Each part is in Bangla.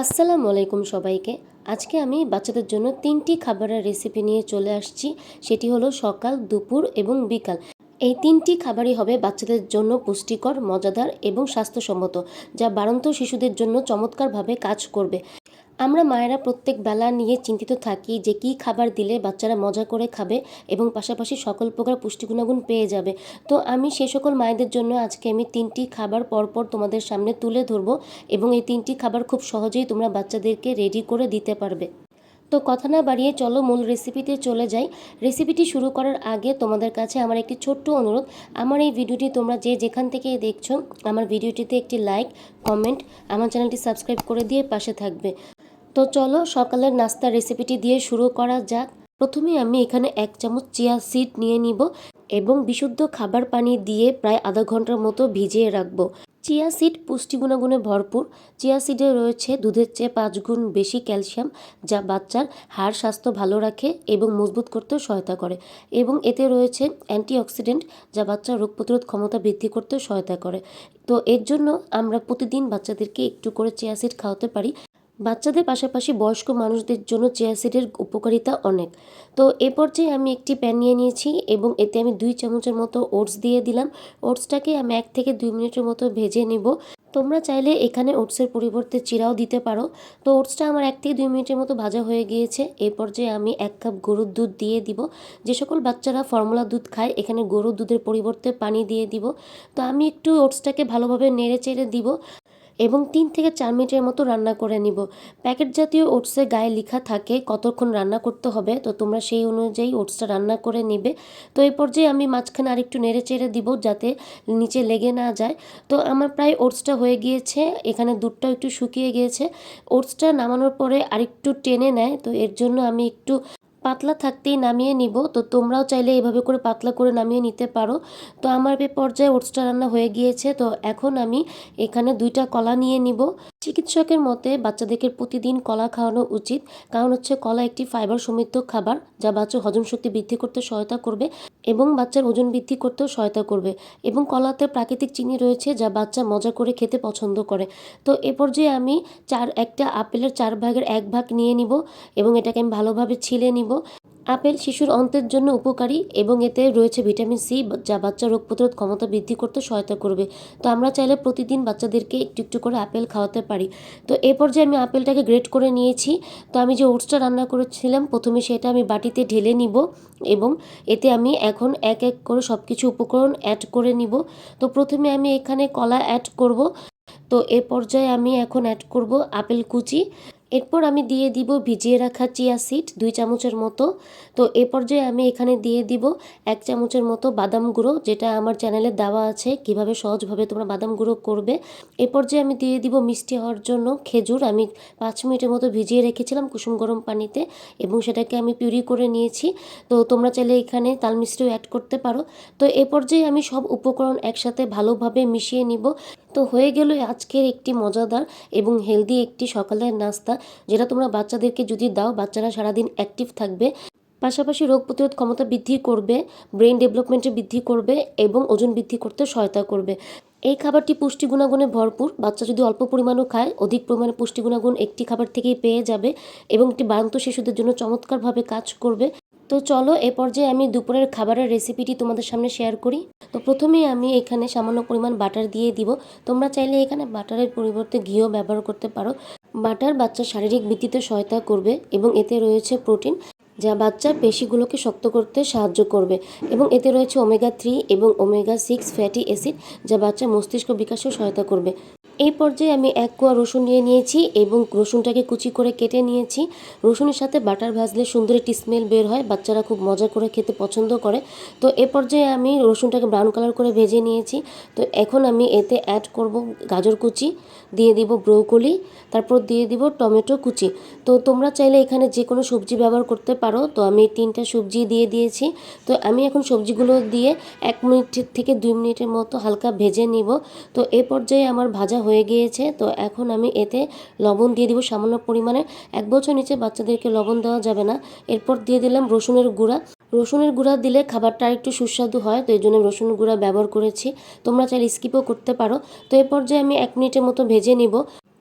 আসসালামু আলাইকুম সবাইকে। আজকে আমি বাচ্চাদের জন্য তিনটি খাবারের রেসিপি নিয়ে চলে আসছি। সেটি হলো সকাল, দুপুর এবং বিকাল। এই তিনটি খাবারই হবে বাচ্চাদের জন্য পুষ্টিকর, মজাদার এবং স্বাস্থ্যসম্মত, যা বাড়ন্ত শিশুদের জন্য চমৎকারভাবে কাজ করবে। আমরা মায়েরা প্রত্যেক বেলা নিয়ে চিন্তিত থাকি যে কী খাবার দিলে বাচ্চারা মজা করে খাবে এবং পাশাপাশি সকল প্রকার পুষ্টি গুণাগুণ পেয়ে যাবে। তো আমি সে সকল মায়েদের জন্য আজকে আমি তিনটি খাবার পরপর তোমাদের সামনে তুলে ধরবো এবং এই তিনটি খাবার খুব সহজেই তোমরা বাচ্চাদেরকে রেডি করে দিতে পারবে। তো কথা না বাড়িয়ে চলো মূল রেসিপিতে চলে যাই। রেসিপিটি শুরু করার আগে তোমাদের কাছে আমার একটি ছোট্ট অনুরোধ। আমার এই ভিডিওটি তোমরা যে যেখান থেকে দেখছ, আমার ভিডিওটিতে একটি লাইক কমেন্ট আমার চ্যানেলটি সাবস্ক্রাইব করে দিয়ে পাশে থাকবে। তো চলো সকালের নাস্তার রেসিপিটি দিয়ে শুরু করা যাক। প্রথমে আমি এখানে এক চামচ চিয়া সিড নিয়ে নিব এবং বিশুদ্ধ খাবার পানি দিয়ে প্রায় আধা ঘণ্টার মতো ভিজিয়ে রাখব। চিয়া সিড পুষ্টি গুণাগুণে ভরপুর। চিয়া সিডে রয়েছে দুধের চেয়ে পাঁচ গুণ বেশি ক্যালসিয়াম যা বাচ্চার হাড় স্বাস্থ্য ভালো রাখে এবং মজবুত করতেও সহায়তা করে। এবং এতে রয়েছে অ্যান্টিঅক্সিডেন্ট যা বাচ্চার রোগ প্রতিরোধ ক্ষমতা বৃদ্ধি করতেও সহায়তা করে। তো এর জন্য আমরা প্রতিদিন বাচ্চাদেরকে একটু করে চিয়া সিড খাওয়াতে পারি। বাচ্চাদের পাশাপাশি বয়স্ক মানুষদের জন্য চিয়া সিডের উপকারিতা অনেক। তো এ পর্যায়ে আমি একটি প্যান নিয়ে নিয়েছি এবং এতে আমি দুই চামচের মতো ওটস দিয়ে দিলাম। ওটসটাকে আমি এক থেকে দুই মিনিটের মতো ভেজে নেব। তোমরা চাইলে এখানে ওটসের পরিবর্তে চিরাও দিতে পারো। তো ওটসটা আমার এক থেকে দুই মিনিটের মতো ভাজা হয়ে গিয়েছে। এই পর্যায়ে আমি এক কাপ গরুর দুধ দিয়ে দিব। যে সকল বাচ্চারা ফর্মুলা দুধ খায়, এখানে গরুর দুধের পরিবর্তে পানি দিয়ে দিব। তো আমি একটু ওটসটাকে ভালোভাবে নেড়ে চেড়ে দিব। এবং তিন থেকে চার মিনিটের মতো রান্না করে নিব। প্যাকেট জাতীয় ওটসে গায়ে লেখা থাকে কতক্ষণ রান্না করতে হবে, তো তোমরা সেই অনুযায়ী ওটসটা রান্না করে নিবে। তো এই পর্যায়ে আমি মাঝখানে আরেকটু নেড়ে চেড়ে দিব যাতে নিচে লেগে না যায়। তো আমার প্রায় ওটসটা হয়ে গিয়েছে, এখানে দুধটাও একটু শুকিয়ে গিয়েছে। ওটসটা নামানোর পরে আরেকটু টেনে নেয়, তো এর জন্য আমি একটু পাতলা থাকতেই নামিয়ে নিব। তো তোমরাও চাইলে এভাবে করে পাতলা করে নামিয়ে নিতে পারো। তো আমার এ পর্যায়ে ওটসটা রান্না হয়ে গিয়েছে। তো এখন আমি এখানে দুইটা কলা নিয়ে নিব। চিকিৎসকের মতে বাচ্চাদেরকে প্রতিদিন কলা খাওয়ানো উচিত। কারণ হচ্ছে কলা একটি ফাইবার সমৃদ্ধ খাবার, যা বাচ্চার হজম শক্তি বৃদ্ধি করতে সহায়তা করবে এবং বাচ্চার ওজন বৃদ্ধি করতেও সহায়তা করবে। এবং কলাতে প্রাকৃতিক চিনি রয়েছে, যা বাচ্চা মজা করে খেতে পছন্দ করে। তো এ পর্যায়ে আমি চার একটা আপেলের চার ভাগের এক ভাগ নিয়ে নিব এবং এটাকে আমি ভালোভাবে ছিলে নিব। আপেল শিশুর অন্ত্রের জন্য উপকারী এবং এতে রয়েছে ভিটামিন সি, যা বাচ্চার রোগ প্রতিরোধ ক্ষমতা বৃদ্ধি করতে সহায়তা করবে। তো আমরা চাইলে প্রতিদিন বাচ্চাদেরকে একটু একটু করে আপেল খাওয়াতে পারি। তো এ পর্যায়ে আমি আপেলটাকে গ্রেট করে নিয়েছি। তো আমি যে ওটসটা রান্না করেছিলাম, প্রথমে সেটা আমি বাটিতে ঢেলে নিব এবং এতে আমি এখন এক এক করে সব কিছু উপকরণ অ্যাড করে নিব। তো প্রথমে আমি এখানে কলা অ্যাড করব। তো এ পর্যায়ে আমি এখন অ্যাড করব আপেল কুচি। এরপর আমি দিয়ে দিব ভিজিয়ে রাখা চিয়া সিড, দুই চামচের মতো। তো এ পর্যায়ে আমি এখানে দিয়ে দিব এক চামচের মতো বাদাম গুঁড়ো, যেটা আমার চ্যানেলে দেওয়া আছে কীভাবে সহজভাবে তোমরা বাদাম গুঁড়ো করবে। এ পর্যায়ে আমি দিয়ে দিব মিষ্টি হওয়ার জন্য খেজুর। আমি পাঁচ মিনিটের মতো ভিজিয়ে রেখেছিলাম কুসুম গরম পানিতে এবং সেটাকে আমি পিউরি করে নিয়েছি। তো তোমরা চাইলে এখানে তাল মিষ্টিও অ্যাড করতে পারো। তো এ পর্যায়ে আমি সব উপকরণ একসাথে ভালোভাবে মিশিয়ে নিব। তো হয়ে গেল আজকের একটি মজাদার এবং হেলদি একটি সকালের নাস্তা, যেটা তোমরা বাচ্চাদেরকে যদি দাও, বাচ্চারা সারাদিন অ্যাক্টিভ থাকবে। পাশাপাশি রোগ প্রতিরোধ ক্ষমতা বৃদ্ধি করবে ব্রেন ডেভেলপমেন্টে বৃদ্ধি করবে এবং ওজন বৃদ্ধি করতে সহায়তা করবে। এই খাবারটি পুষ্টি গুণাগুণে ভরপুর। বাচ্চা যদি অল্প পরিমাণও খায়, অধিক পরিমাণে পুষ্টি গুণাগুণ একটি খাবার থেকেই পেয়ে যাবে এবং একটি বাড়ন্ত শিশুদের জন্য চমৎকারভাবে কাজ করবে। তো চলো, এ পর্যায়ে আমি দুপুরের খাবারের রেসিপিটি তোমাদের সামনে শেয়ার করি। তো প্রথমে আমি এখানে সামান্য পরিমাণ বাটার দিয়ে দিব। তোমরা চাইলে এখানে বাটারের পরিবর্তে ঘিও ব্যবহার করতে পারো। বাটার বাচ্চার শারীরিক বৃদ্ধিতে সহায়তা করবে এবং এতে রয়েছে প্রোটিন যা বাচ্চার পেশিগুলোকে শক্ত করতে সাহায্য করবে। এবং এতে রয়েছে ওমেগা থ্রি এবং ওমেগা সিক্স ফ্যাটি অ্যাসিড যা বাচ্চার মস্তিষ্ক বিকাশেও সহায়তা করবে। এই পর্যায়ে আমি এক কোয়া রসুন নিয়ে নিয়েছি এবং রসুনটাকে কুচি করে কেটে নিয়েছি। রসুনের সাথে বাটার ভাজলে সুন্দর একটি স্মেল বের হয়, বাচ্চারা খুব মজা করে খেতে পছন্দ করে। তো এ পর্যায়ে আমি রসুনটাকে ব্রাউন কালার করে ভেজে নিয়েছি। তো এখন আমি এতে অ্যাড করব গাজর কুচি, দিয়ে দিব ব্রোকলি, তারপর দিয়ে দিব টমেটো কুচি। তো তোমরা চাইলে এখানে যে কোনো সবজি ব্যবহার করতে পারো। তো আমি তিনটা সবজি দিয়ে দিয়েছি। তো আমি এখন সবজিগুলো দিয়ে এক মিনিট থেকে দুই মিনিটের মতো হালকা ভেজে নিব। তো এ পর্যায়ে আমার ভাজা হয়ে গিয়েছে, তো এখন আমি এতে লবণ দিয়ে দিব। সামান্য পরিমাণে এক বছর নিচে বাচ্চাদেরকে লবণ দেওয়া যাবে না। এরপর দিয়ে দিলাম রসুনের গুঁড়া। রসুনের গুঁড়া দিলে খাবারটা একটু সুস্বাদু হয়, তো এই জন্য রসুন গুঁড়া ব্যবহার করেছি। তোমরা চাইলে স্কিপও করতে পারো। তো এ পর্যায়ে আমি এক মিনিটের মতো ভেজে নিব।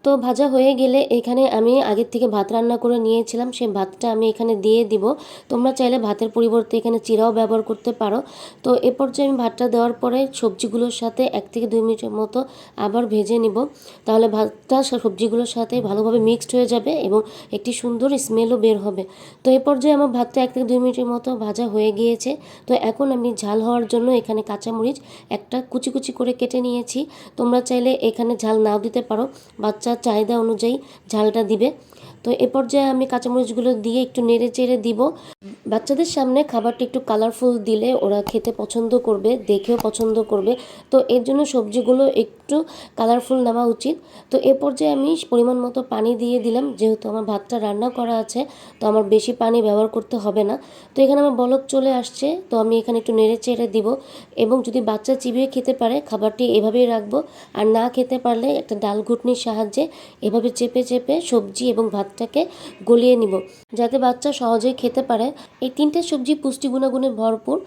তো ভাজা হয়ে গেলে এখানে আমি আগের থেকে ভাত রান্না করে নিয়েছিলাম। সেই ভাতটা আমি এখানে দিয়ে দিব। তোমরা চাইলে ভাতের পরিবর্তে এখানে চিরাও ব্যবহার করতে পারো। তো এ পর্যায়ে আমি ভাতটা দেওয়ার পরে সবজিগুলোর সাথে এক থেকে দুই মিনিটের মতো আবার ভেজে নিব। তাহলে ভাতটা সবজিগুলোর সাথে ভালোভাবে মিক্সড হয়ে যাবে এবং একটি সুন্দর স্মেলও বের হবে। তো এ পর্যায়ে আমার ভাতটা এক থেকে দুই মিনিটের মতো ভাজা হয়ে গিয়েছে। তো এখন আমি ঝাল হওয়ার জন্য এখানে কাঁচামরিচ একটা কুচি কুচি করে কেটে নিয়েছি। তোমরা চাইলে এখানে ঝাল নাও দিতে পারো। চাহিদা অনুযায়ী ঝালটা দিবে। তো এ পর্যায়ে আমি কাঁচামরিচগুলো দিয়ে একটু নেড়ে চেড়ে দিব। বাচ্চাদের সামনে খাবারটা একটু কালারফুল দিলে ওরা খেতে পছন্দ করবে, দেখেও পছন্দ করবে। তো এর জন্য সবজিগুলো একটু কালারফুল নেওয়া উচিত। তো এ পর্যায়ে আমি পরিমাণ মতো পানি দিয়ে দিলাম, যেহেতু আমার ভাতটা রান্না করা আছে, তো আমার বেশি পানি ব্যবহার করতে হবে না। তো এখানে আমার বলক চলে আসছে, তো আমি এখানে একটু নেড়ে চেড়ে দিব। এবং যদি বাচ্চা চিবিয়ে খেতে পারে, খাবারটি এভাবেই রাখব। আর না খেতে পারলে একটা ডাল ঘুটনির সাহায্যে এভাবে চেপে চেপে সবজি এবং ভাতটাকে গলিয়ে নিব। যাতে বাচ্চা সহজেই খেতে পারে। এই তিনটে সবজি পুষ্টি গুণাগুণে ভরপুর।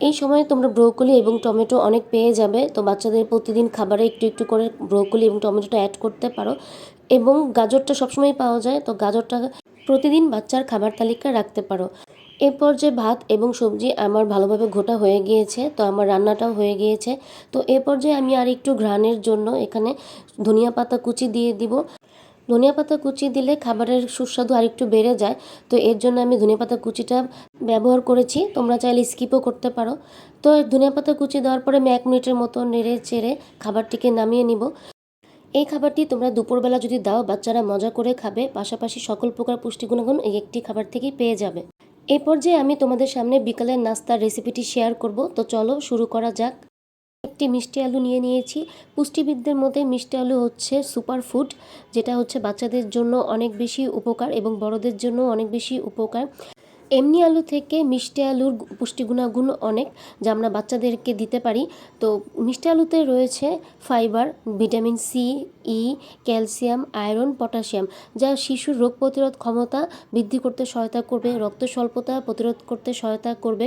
এই সময় তোমরা ব্রোকলি এবং টমেটো অনেক পেয়ে যাবে। তো বাচ্চাদের প্রতিদিন খাবারে একটু একটু করে ব্রোকলি এবং টমেটোটা অ্যাড করতে পারো। এবং গাজরটা সবসময় পাওয়া যায়। তো গাজরটা প্রতিদিন বাচ্চার খাবার তালিকায় রাখতে পারো। এরপর যে ভাত এবং সবজি আমার ভালোভাবে ঘোটা হয়ে গিয়েছে। তো আমার রান্নাটাও হয়ে গিয়েছে। তো এরপর যে আমি আর একটু ঘ্রাণের জন্য এখানে ধনিয়া পাতা কুচি দিয়ে দিব। ধনিয়া পাতা কুচি দিলে খাবারের সুস্বাদু আরেকটু বেড়ে যায়, তো এর জন্য আমি ধনিয়া পাতা কুচিটা ব্যবহার করেছি। তোমরা চাইলে স্কিপও করতে পারো। তো ধনিয়া পাতা কুচি দেওয়ার পরে আমি এক মিনিটের মতো নেড়ে চেড়ে খাবারটিকে নামিয়ে নিব। এই খাবারটি তোমরা দুপুরবেলা যদি দাও, বাচ্চারা মজা করে খাবে। পাশাপাশি সকল প্রকার পুষ্টি গুণাগুণ এই একটি খাবার থেকেই পেয়ে যাবে। এই পর্যায়ে আমি তোমাদের সামনে বিকালের নাস্তার রেসিপিটি শেয়ার করব। তো চলো শুরু করা যাক। একটি মিষ্টি আলু নিয়ে নিয়েছি। পুষ্টিবিদদের মধ্যে মিষ্টি আলু হচ্ছে সুপার ফুড যেটা হচ্ছে বাচ্চাদের জন্য অনেক বেশি উপকার এবং বড়দের জন্য অনেক বেশি উপকার। এমনি আলু থেকে মিষ্টি আলুর পুষ্টি গুণাগুণ অনেক, যা আমরা বাচ্চাদেরকে দিতে পারি। তো মিষ্টি আলুতে রয়েছে fibre vitamin C E calcium iron potassium যা শিশুর রোগ প্রতিরোধ ক্ষমতা বৃদ্ধি করতে সহায়তা করবে, রক্ত স্বল্পতা প্রতিরোধ করতে সহায়তা করবে।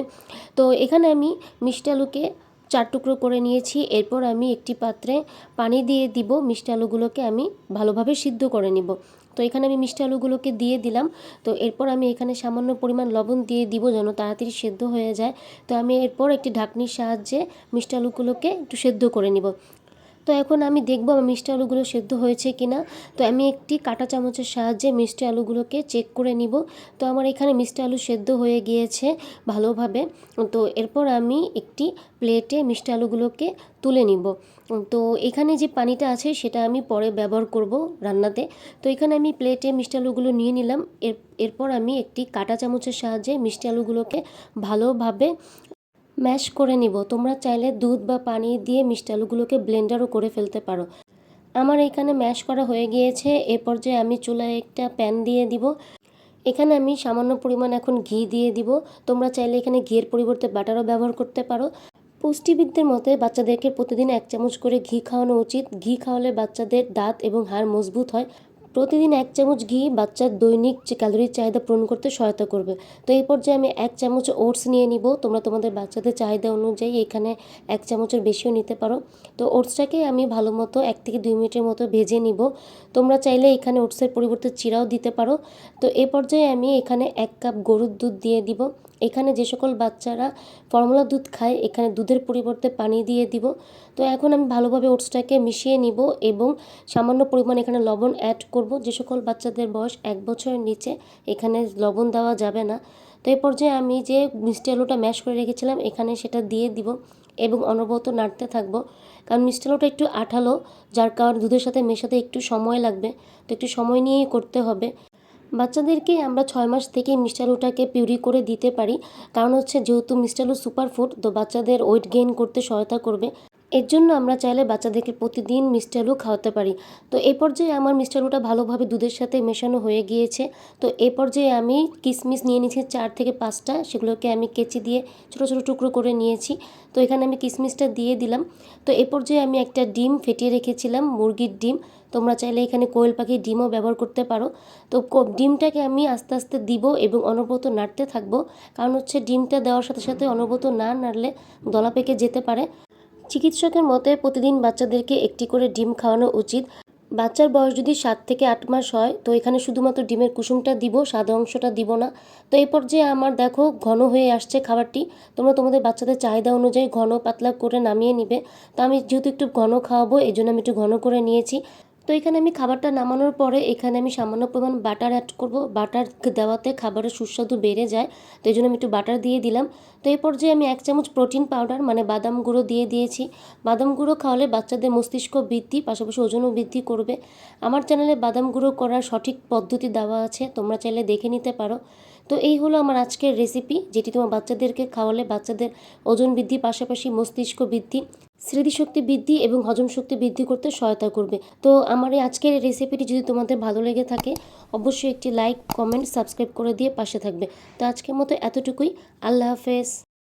তো এখানে আমি মিষ্টি আলুকে চার টুকরো করে নিয়েছি। এরপর আমি একটি পাত্রে পানি দিয়ে দিব। মিষ্টি আলুগুলোকে আমি ভালোভাবে সিদ্ধ করে নিব। তো এখানে আমি মিষ্টি আলুগুলোকে দিয়ে দিলাম। তো এরপর আমি এখানে সামান্য পরিমাণ লবণ দিয়ে দিব যেন তাড়াতাড়ি সেদ্ধ হয়ে যায়। তো আমি এরপর একটি ঢাকনির সাহায্যে মিষ্টি আলুগুলোকে একটু সেদ্ধ করে নিব। তো এখন আমি দেখব আমার মিষ্টি আলুগুলো সেদ্ধ হয়েছে কি না তো আমি একটি কাঁটা চামচের সাহায্যে মিষ্টি আলুগুলোকে চেক করে নিব। তো আমার এখানে মিষ্টি আলু সেদ্ধ হয়ে গিয়েছে ভালোভাবে। তো এরপর আমি একটি প্লেটে মিষ্টি আলুগুলোকে তুলে নিব। তো এখানে যে পানিটা আছে সেটা আমি পরে ব্যবহার করব রান্নাতে। তো এখানে আমি প্লেটে মিষ্টি আলুগুলো নিয়ে নিলাম। এর, এরপর আমি একটি কাঁটা চামচের সাহায্যে মিষ্টি আলুগুলোকে ভালোভাবে ম্যাশ করে নিব। তোমরা চাইলে দুধ বা পানি দিয়ে মিষ্টি আলুগুলোকে ব্লেন্ডারও করে ফেলতে পারো। আমার এখানে ম্যাশ করা হয়ে গিয়েছে। এ পর্যায়ে আমি চুলায় একটা প্যান দিয়ে দিব। এখানে আমি সামান্য পরিমাণ এখন ঘি দিয়ে দিব। তোমরা চাইলে এখানে ঘিয়ের পরিবর্তে বাটারও ব্যবহার করতে পারো। পুষ্টিবিদদের মতে বাচ্চাদেরকে প্রতিদিন এক চামচ করে ঘি খাওয়ানো উচিত। ঘি খাওয়ালে বাচ্চাদের দাঁত এবং হাড় মজবুত হয়। প্রতিদিন এক চামচ ঘি বাচ্চার দৈনিক যে ক্যালোরির চাহিদা পূরণ করতে সহায়তা করবে। তো এই পর্যায়ে আমি এক চামচ ওটস নিয়ে নিব। তোমরা তোমাদের বাচ্চাদের চাহিদা অনুযায়ী এখানে এক চামচের বেশিও নিতে পারো। তো ওটসটাকে আমি ভালো মতো এক থেকে দুই মিনিটের মতো ভেজে নিব। তোমরা চাইলে এখানে ওটসের পরিবর্তে চিরাও দিতে পারো। তো এ পর্যায়ে আমি এখানে এক কাপ গরুর দুধ দিয়ে দিব। এখানে যে সকল বাচ্চারা ফর্মুলা দুধ খায়, এখানে দুধের পরিবর্তে পানি দিয়ে দিব। তো এখন আমি ভালোভাবে ওটসটাকে মিশিয়ে নিব এবং সামান্য পরিমাণ এখানে লবণ অ্যাড করব। যে সকল বাচ্চাদের বয়স এক বছরের নিচে এখানে লবণ দেওয়া যাবে না। তো এই পর্যায়ে আমি যে মিষ্টি আলুটা ম্যাশ করে রেখেছিলাম, এখানে সেটা দিয়ে দিব এবং অনবরত নাড়তে থাকব। কারণ মিষ্টি আলুটা একটু আঠালো, যার কারণ দুধের সাথে মেশাতে একটু সময় লাগবে। তো একটু সময় নিয়েই করতে হবে। বাচ্চাদেরকে আমরা ছয় মাস থেকেই মিষ্টি আলুটাকে পিউরি করে দিতে পারি। কারণ হচ্ছে যেহেতু মিষ্টি আলু সুপার ফুড তো বাচ্চাদের ওয়েট গেইন করতে সহায়তা করবে। এর জন্য আমরা চাইলে বাচ্চাদেরকে প্রতিদিন মিষ্টি আলু খাওয়াতে পারি। তো এই পর্যায়ে আমার মিষ্টি আলুটা ভালোভাবে দুধের সাথে মেশানো হয়ে গিয়েছে। তো এই পর্যায়ে আমি কিশমিশ নিয়ে নিয়েছি চার থেকে পাঁচটা, সেগুলোকে আমি কেচি দিয়ে ছোটো ছোটো টুকরো করে নিয়েছি। তো এখানে আমি কিশমিশটা দিয়ে দিলাম। তো এই পর্যায়ে আমি একটা ডিম ফেটিয়ে রেখেছিলাম, মুরগির ডিম। তোমরা চাইলে এখানে কোয়েল পাখির ডিমও ব্যবহার করতে পারো। তো ডিমটাকে আমি আস্তে আস্তে দিব এবং অনবরত নাড়তে থাকব। কারণ হচ্ছে ডিমটা দেওয়ার সাথে সাথে অনবরত না নাড়লে দলা পেকে যেতে পারে। চিকিৎসকের মতে, প্রতিদিন বাচ্চাদেরকে একটি করে ডিম খাওয়ানো উচিত। বাচ্চার বয়স যদি সাত থেকে আট মাস হয়, তো এখানে শুধুমাত্র ডিমের কুসুমটা দিব, সাদা অংশটা দিব না। তো এই পর্যায়ে আমার, দেখো, ঘন হয়ে আসছে খাবারটি। তোমরা তোমাদের বাচ্চাদের চাহিদা অনুযায়ী ঘন পাতলা করে নামিয়ে নিবে। তো আমি যেহেতু একটু ঘন খাওয়াবো এই জন্য আমি একটু ঘন করে নিয়েছি। তো এখানে আমি খাবারটা নামানোর পরে এখানে আমি সামান্য পরিমাণ বাটার অ্যাড করব। বাটার দেওয়াতে খাবারের সুস্বাদু বেড়ে যায়, তো এই জন্য আমি একটু বাটার দিয়ে দিলাম। তো এই পর্যায়ে আমি এক চামচ প্রোটিন পাউডার মানে বাদাম গুঁড়ো দিয়ে দিয়েছি। বাদাম গুঁড়ো খাওয়ালে বাচ্চাদের মস্তিষ্ক বৃদ্ধি, পাশাপাশি ওজনও বৃদ্ধি করবে। আমার চ্যানেলে বাদাম গুঁড়ো করার সঠিক পদ্ধতি দেওয়া আছে, তোমরা চাইলে দেখে নিতে পারো। তো এই হলো আমার আজকের রেসিপি যেটি তোমার বাচ্চাদেরকে খাওয়ালে বাচ্চাদের ওজন বৃদ্ধি, পাশাপাশি মস্তিষ্ক বৃদ্ধি, স্মৃতিশক্তি বৃদ্ধি এবং হজম শক্তি বৃদ্ধি করতে সহায়তা করবে। তো আমার এই আজকের রেসিপিটি যদি তোমাদের ভালো লেগে থাকে, অবশ্যই একটি লাইক কমেন্ট সাবস্ক্রাইব করে দিয়ে পাশে থাকবে। তো আজকের মতো এতটুকুই। আল্লাহ হাফেজ।